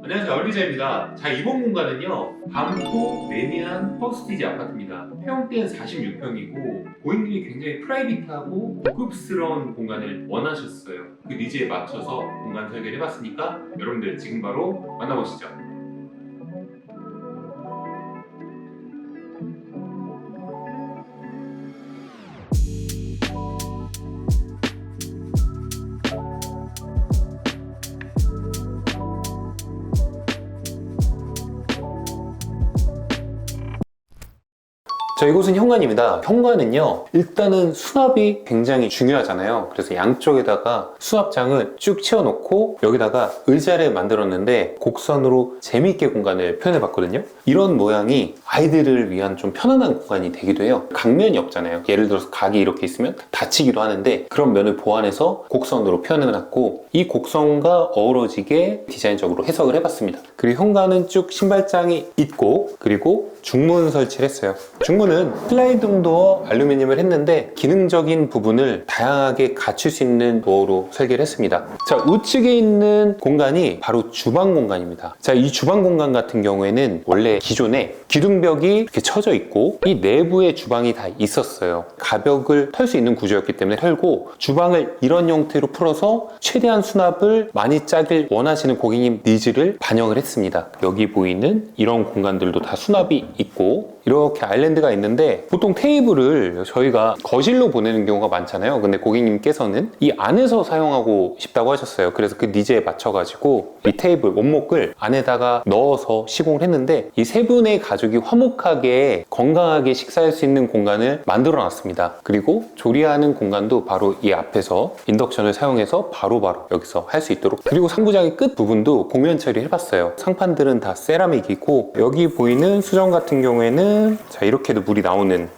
안녕하세요. 얼리자입니다. 자 이번 공간은요 반포 레미안 퍼스티지 아파트입니다. 평대는 46평이고 고객님이 굉장히 프라이빗하고 고급스러운 공간을 원하셨어요. 그 니즈에 맞춰서 공간 설계를 해봤으니까 여러분들 지금 바로 만나보시죠 자, 이곳은 현관입니다. 현관은요, 일단은 수납이 굉장히 중요하잖아요. 그래서 양쪽에다가 수납장을 쭉 채워놓고 여기다가 의자를 만들었는데 곡선으로 재미있게 공간을 표현해 봤거든요. 이런 모양이 아이들을 위한 좀 편안한 공간이 되기도 해요. 각면이 없잖아요. 예를 들어서 각이 이렇게 있으면 다치기도 하는데 그런 면을 보완해서 곡선으로 표현해 놨고 이 곡선과 어우러지게 디자인적으로 해석을 해 봤습니다. 그리고 현관은 쭉 신발장이 있고 그리고 중문 설치를 했어요. 중문 은 슬라이딩 도어 알루미늄을 했는데 기능적인 부분을 다양하게 갖출 수 있는 도어로 설계를 했습니다. 자, 우측에 있는 공간이 바로 주방 공간입니다. 자, 이 주방 공간 같은 경우에는 원래 기존에 기둥벽이 이렇게 쳐져 있고 이 내부에 주방이 다 있었어요. 가벽을 털 수 있는 구조였기 때문에 털고 주방을 이런 형태로 풀어서 최대한 수납을 많이 짜길 원하시는 고객님 니즈를 반영을 했습니다. 여기 보이는 이런 공간들도 다 수납이 있고 이렇게 아일랜드가 있는 데 보통 테이블을 저희가 거실로 보내는 경우가 많잖아요. 근데 고객님께서는 이 안에서 사용하고 싶다고 하셨어요. 그래서 그 니즈에 맞춰가지고 이 테이블 원목을 안에다가 넣어서 시공을 했는데 이 세 분의 가족이 화목하게 건강하게 식사할 수 있는 공간을 만들어 놨습니다. 그리고 조리하는 공간도 바로 이 앞에서 인덕션을 사용해서 바로바로 여기서 할 수 있도록 그리고 상부장의 끝 부분도 공면 처리 해봤어요. 상판들은 다 세라믹이고 여기 보이는 수전 같은 경우에는 자 이렇게도 물이 나오는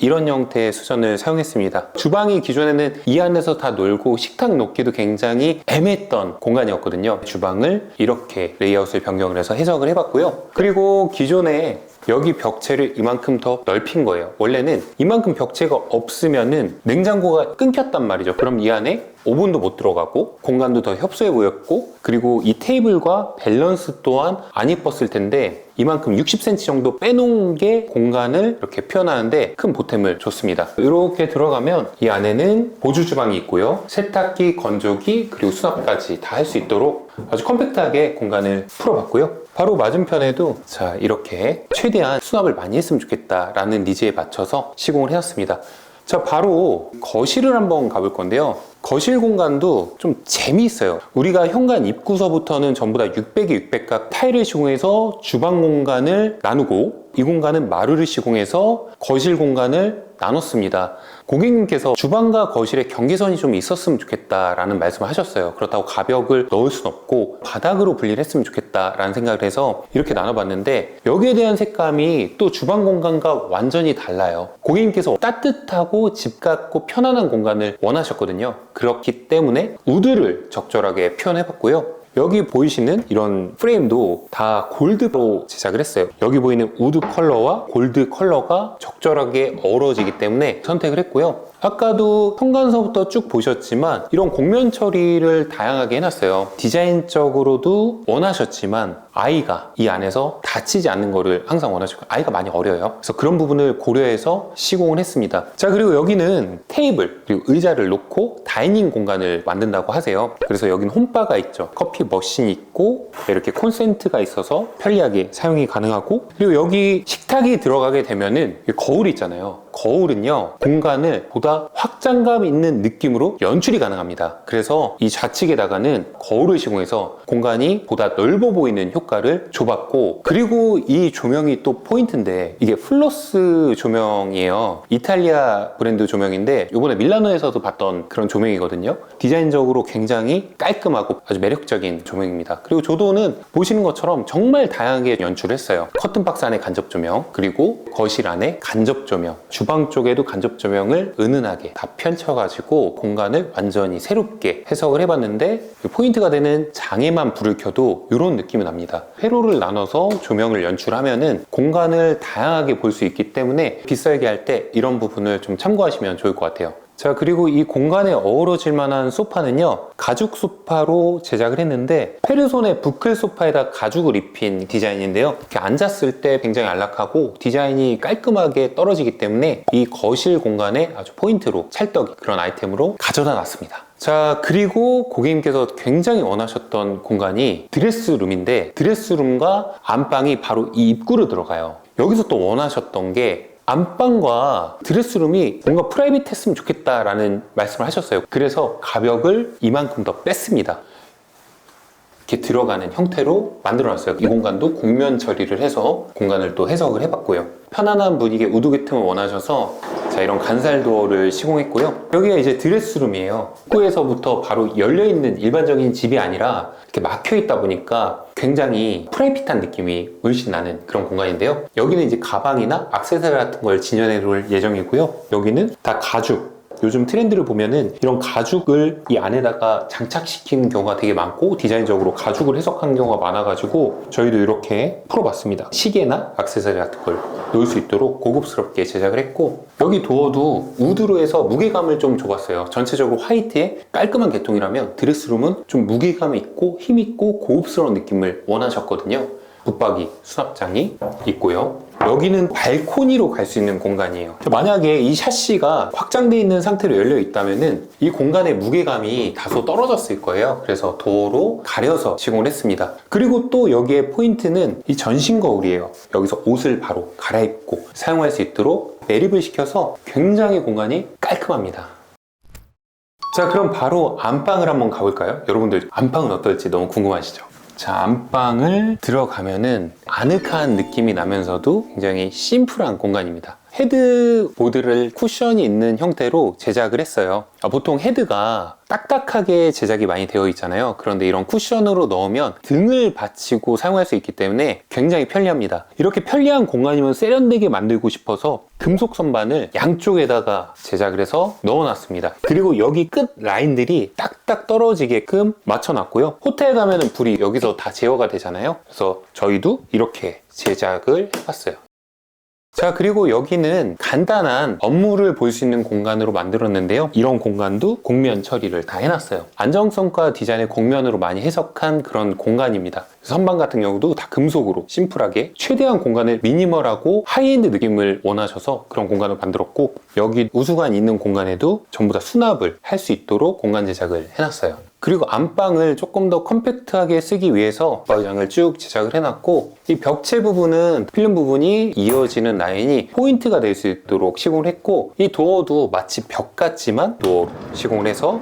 이런 형태의 수전을 사용했습니다. 주방이 기존에는 이 안에서 다 놀고 식탁 놓기도 굉장히 애매했던 공간이었거든요. 주방을 이렇게 레이아웃을 변경을 해서 해석을 해봤고요. 그리고 기존에 여기 벽체를 이만큼 더 넓힌 거예요. 원래는 이만큼 벽체가 없으면은 냉장고가 끊겼단 말이죠. 그럼 이 안에 오븐도 못 들어가고 공간도 더 협소해 보였고 그리고 이 테이블과 밸런스 또한 안 이뻤을 텐데 이만큼 60cm 정도 빼놓은 게 공간을 이렇게 표현하는데 큰 보탬을 줬습니다. 이렇게 들어가면 이 안에는 보조 주방이 있고요. 세탁기, 건조기, 그리고 수납까지 다 할 수 있도록 아주 컴팩트하게 공간을 풀어봤고요. 바로 맞은편에도 자 이렇게 최대한 수납을 많이 했으면 좋겠다라는 니즈에 맞춰서 시공을 해놨습니다. 자 바로 거실을 한번 가볼 건데요. 거실 공간도 좀 재미있어요. 우리가 현관 입구서부터는 전부 다 600에 600각 타일을 시공해서 주방 공간을 나누고 이 공간은 마루를 시공해서 거실 공간을 나눴습니다. 고객님께서 주방과 거실에 경계선이 좀 있었으면 좋겠다라는 말씀을 하셨어요. 그렇다고 가벽을 넣을 순 없고 바닥으로 분리를 했으면 좋겠다라는 생각을 해서 이렇게 나눠봤는데 여기에 대한 색감이 또 주방 공간과 완전히 달라요. 고객님께서 따뜻하고 집 같고 편안한 공간을 원하셨거든요. 그렇기 때문에 우드를 적절하게 표현해봤고요. 여기 보이시는 이런 프레임도 다 골드로 제작을 했어요. 여기 보이는 우드 컬러와 골드 컬러가 적절하게 어우러지기 때문에 선택을 했고요. 아까도 현관서부터 쭉 보셨지만 이런 곡면 처리를 다양하게 해놨어요. 디자인적으로도 원하셨지만 아이가 이 안에서 다치지 않는 거를 항상 원하시고 아이가 많이 어려요. 그래서 그런 부분을 고려해서 시공을 했습니다. 자 그리고 여기는 테이블 그리고 의자를 놓고 다이닝 공간을 만든다고 하세요. 그래서 여기는 홈바가 있죠. 커피 머신이 있고 이렇게 콘센트가 있어서 편리하게 사용이 가능하고 그리고 여기 식탁이 들어가게 되면은 거울이 있잖아요. 거울은요 공간을 보다 확장감 있는 느낌으로 연출이 가능합니다. 그래서 이 좌측에다가는 거울을 시공해서 공간이 보다 넓어 보이는 효과를 줘봤고 그리고 이 조명이 또 포인트인데 이게 플러스 조명이에요. 이탈리아 브랜드 조명인데 이번에 밀라노에서도 봤던 그런 조명이거든요. 디자인적으로 굉장히 깔끔하고 아주 매력적인 조명입니다. 그리고 조도는 보시는 것처럼 정말 다양하게 연출을 했어요. 커튼 박스 안에 간접 조명 그리고 거실 안에 간접 조명 주방 쪽에도 간접 조명을 은은하게 다 펼쳐가지고 공간을 완전히 새롭게 해석을 해봤는데 포인트가 되는 장에만 불을 켜도 이런 느낌이 납니다. 회로를 나눠서 조명을 연출하면은 공간을 다양하게 볼 수 있기 때문에 비싸게 할 때 이런 부분을 좀 참고하시면 좋을 것 같아요. 자, 그리고 이 공간에 어우러질 만한 소파는요, 가죽 소파로 제작을 했는데, 페르손의 부클 소파에다 가죽을 입힌 디자인인데요. 이렇게 앉았을 때 굉장히 안락하고 디자인이 깔끔하게 떨어지기 때문에 이 거실 공간에 아주 포인트로 찰떡 그런 아이템으로 가져다 놨습니다. 자, 그리고 고객님께서 굉장히 원하셨던 공간이 드레스룸인데, 드레스룸과 안방이 바로 이 입구로 들어가요. 여기서 또 원하셨던 게 안방과 드레스룸이 뭔가 프라이빗했으면 좋겠다라는 말씀을 하셨어요. 그래서 가벽을 이만큼 더 뺐습니다. 이렇게 들어가는 형태로 만들어놨어요. 이 공간도 곡면 처리를 해서 공간을 또 해석을 해봤고요. 편안한 분위기의 우드 계통을 원하셔서 자 이런 간살 도어를 시공했고요. 여기가 이제 드레스룸이에요. 입구에서부터 바로 열려있는 일반적인 집이 아니라 이렇게 막혀있다 보니까 굉장히 프라이빗한 느낌이 물씬 나는 그런 공간인데요. 여기는 이제 가방이나 액세서리 같은 걸 진열해 놓을 예정이고요. 여기는 다 가죽 요즘 트렌드를 보면은 이런 가죽을 이 안에다가 장착시키는 경우가 되게 많고 디자인적으로 가죽을 해석하는 경우가 많아가지고 저희도 이렇게 풀어봤습니다. 시계나 액세서리 같은 걸 놓을 수 있도록 고급스럽게 제작을 했고 여기 도어도 우드로 해서 무게감을 좀 줘봤어요. 전체적으로 화이트에 깔끔한 계통이라면 드레스룸은 좀 무게감 있고 힘 있고 고급스러운 느낌을 원하셨거든요. 붙박이 수납장이 있고요. 여기는 발코니로 갈 수 있는 공간이에요. 만약에 이 샤시가 확장되어 있는 상태로 열려 있다면은 이 공간의 무게감이 다소 떨어졌을 거예요. 그래서 도어로 가려서 시공을 했습니다. 그리고 또 여기에 포인트는 이 전신 거울이에요. 여기서 옷을 바로 갈아입고 사용할 수 있도록 매립을 시켜서 굉장히 공간이 깔끔합니다. 자, 그럼 바로 안방을 한번 가볼까요? 여러분들 안방은 어떨지 너무 궁금하시죠? 자, 안방을 들어가면은 아늑한 느낌이 나면서도 굉장히 심플한 공간입니다. 헤드보드를 쿠션이 있는 형태로 제작을 했어요. 아, 보통 헤드가 딱딱하게 제작이 많이 되어 있잖아요. 그런데 이런 쿠션으로 넣으면 등을 받치고 사용할 수 있기 때문에 굉장히 편리합니다. 이렇게 편리한 공간이면 세련되게 만들고 싶어서 금속 선반을 양쪽에다가 제작을 해서 넣어놨습니다. 그리고 여기 끝 라인들이 딱딱 떨어지게끔 맞춰놨고요. 호텔 가면은 불이 여기서 다 제어가 되잖아요. 그래서 저희도 이렇게 제작을 해봤어요. 자, 그리고 여기는 간단한 업무를 볼 수 있는 공간으로 만들었는데요. 이런 공간도 곡면 처리를 다 해놨어요. 안정성과 디자인을 곡면으로 많이 해석한 그런 공간입니다. 선반 같은 경우도 다 금속으로 심플하게 최대한 공간을 미니멀하고 하이엔드 느낌을 원하셔서 그런 공간을 만들었고 여기 우수관 있는 공간에도 전부 다 수납을 할 수 있도록 공간 제작을 해놨어요. 그리고 안방을 조금 더 컴팩트하게 쓰기 위해서 바위장을 쭉 제작을 해놨고 이 벽체 부분은 필름 부분이 이어지는 라인이 포인트가 될 수 있도록 시공을 했고 이 도어도 마치 벽 같지만 도어로 시공을 해서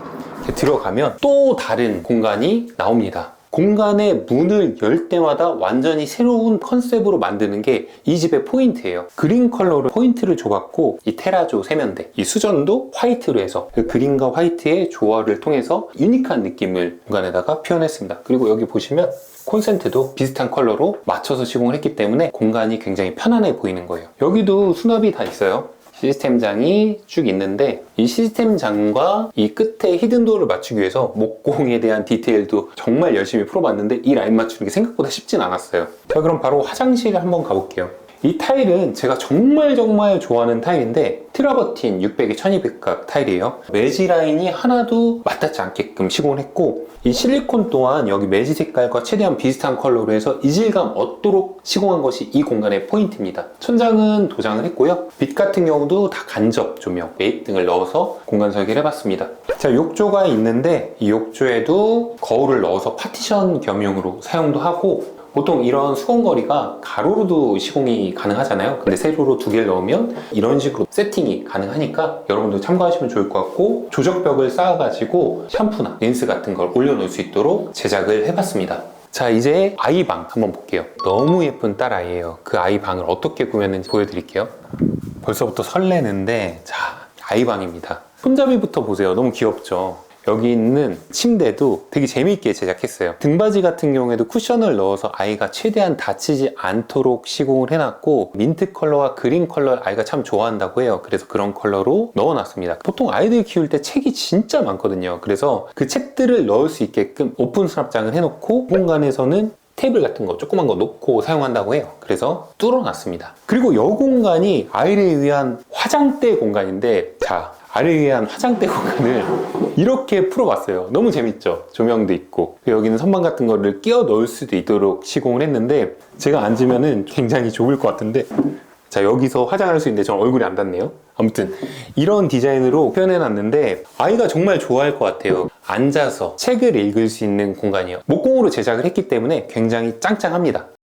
들어가면 또 다른 공간이 나옵니다. 공간의 문을 열 때마다 완전히 새로운 컨셉으로 만드는 게 이 집의 포인트예요. 그린 컬러로 포인트를 줘봤고 이 테라조 세면대, 이 수전도 화이트로 해서 그 그린과 화이트의 조화를 통해서 유니크한 느낌을 공간에다가 표현했습니다. 그리고 여기 보시면 콘센트도 비슷한 컬러로 맞춰서 시공을 했기 때문에 공간이 굉장히 편안해 보이는 거예요. 여기도 수납이 다 있어요. 시스템장이 쭉 있는데 이 시스템장과 이 끝에 히든도어를 맞추기 위해서 목공에 대한 디테일도 정말 열심히 풀어봤는데 이 라인 맞추는 게 생각보다 쉽진 않았어요. 자 그럼 바로 화장실을 한번 가볼게요 이 타일은 제가 정말 정말 좋아하는 타일인데 트라버틴 600에 1200각 타일이에요. 매지 라인이 하나도 맞닿지 않게끔 시공을 했고 이 실리콘 또한 여기 매지 색깔과 최대한 비슷한 컬러로 해서 이질감 얻도록 시공한 것이 이 공간의 포인트입니다. 천장은 도장을 했고요. 빛 같은 경우도 다 간접 조명, 매입 등을 넣어서 공간 설계를 해봤습니다. 자 욕조가 있는데 이 욕조에도 거울을 넣어서 파티션 겸용으로 사용도 하고 보통 이런 수공거리가 가로로도 시공이 가능하잖아요. 근데 세로로 두 개를 넣으면 이런 식으로 세팅이 가능하니까 여러분도 참고하시면 좋을 것 같고 조적벽을 쌓아가지고 샴푸나 린스 같은 걸 올려놓을 수 있도록 제작을 해봤습니다. 자 이제 아이방 한번 볼게요. 너무 예쁜 딸아이예요. 그 아이방을 어떻게 꾸몄는지 보여드릴게요. 벌써부터 설레는데 자 아이방입니다. 손잡이부터 보세요. 너무 귀엽죠? 여기 있는 침대도 되게 재미있게 제작했어요. 등받이 같은 경우에도 쿠션을 넣어서 아이가 최대한 다치지 않도록 시공을 해놨고 민트 컬러와 그린 컬러를 아이가 참 좋아한다고 해요. 그래서 그런 컬러로 넣어놨습니다. 보통 아이들 키울 때 책이 진짜 많거든요. 그래서 그 책들을 넣을 수 있게끔 오픈 수납장을 해놓고 공간에서는 테이블 같은 거 조그만 거 놓고 사용한다고 해요. 그래서 뚫어놨습니다. 그리고 이 공간이 아이를 위한 화장대 공간인데 자 아르위한 화장대 공간을 이렇게 풀어봤어요. 너무 재밌죠? 조명도 있고. 여기는 선반 같은 거를 끼워 넣을 수도 있도록 시공을 했는데 제가 앉으면은 굉장히 좁을 것 같은데 자 여기서 화장할 수 있는데 저 얼굴이 안 닿네요. 아무튼 이런 디자인으로 표현해놨는데 아이가 정말 좋아할 것 같아요. 앉아서 책을 읽을 수 있는 공간이요. 목공으로 제작을 했기 때문에 굉장히 짱짱합니다.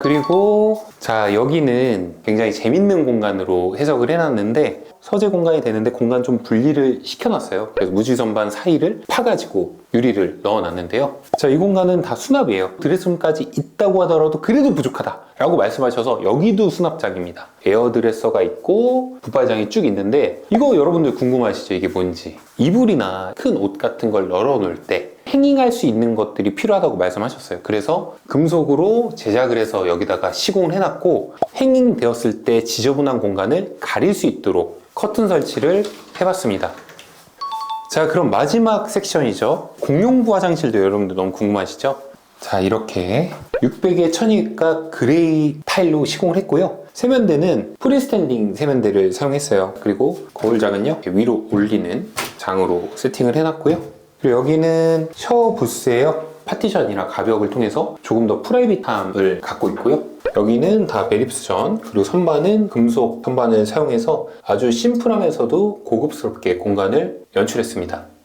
그리고 자 여기는 굉장히 재밌는 공간으로 해석을 해놨는데 서재 공간이 되는데 공간 좀 분리를 시켜놨어요. 그래서 무지선반 사이를 파가지고 유리를 넣어놨는데요. 자 이 공간은 다 수납이에요. 드레스룸까지 있다고 하더라도 그래도 부족하다 라고 말씀하셔서 여기도 수납장입니다. 에어드레서가 있고 붙박이장이 쭉 있는데 이거 여러분들 궁금하시죠? 이게 뭔지. 이불이나 큰 옷 같은 걸 널어 놓을 때 행잉할 수 있는 것들이 필요하다고 말씀하셨어요. 그래서 금속으로 제작을 해서 여기다가 시공을 해놨고 행잉 되었을 때 지저분한 공간을 가릴 수 있도록 커튼 설치를 해봤습니다. 자, 그럼 마지막 섹션이죠. 공용부 화장실도 여러분들 너무 궁금하시죠? 자, 이렇게 600의 천일가 그레이 타일로 시공을 했고요. 세면대는 프리스탠딩 세면대를 사용했어요. 그리고 거울장은요, 위로 올리는 장으로 세팅을 해놨고요. 그리고 여기는 샤워 부스예요. 파티션이나 가벽을 통해서 조금 더 프라이빗함을 갖고 있고요. 여기는 다 매립수전, 그리고 선반은 금속 선반을 사용해서 아주 심플하면서도 고급스럽게 공간을 연출했습니다.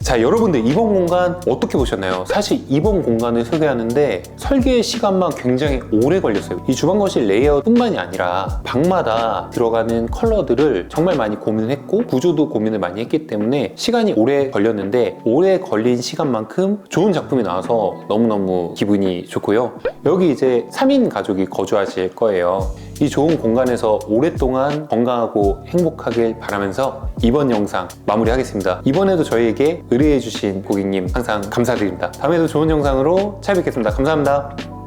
자, 여러분들 이번 공간 어떻게 보셨나요? 사실 이번 공간을 소개하는데 설계 시간만 굉장히 오래 걸렸어요. 이 주방 거실 레이아웃뿐만이 아니라 방마다 들어가는 컬러들을 정말 많이 고민을 했고 구조도 고민을 많이 했기 때문에 시간이 오래 걸렸는데 오래 걸린 시간만큼 좋은 작품이 나와서 너무너무 기분이 좋고요. 여기 이제 3인 가족이 거주하실 거예요. 이 좋은 공간에서 오랫동안 건강하고 행복하길 바라면서 이번 영상 마무리하겠습니다. 이번에도 저희에게 의뢰해주신 고객님 항상 감사드립니다. 다음에도 좋은 영상으로 찾아뵙겠습니다. 감사합니다.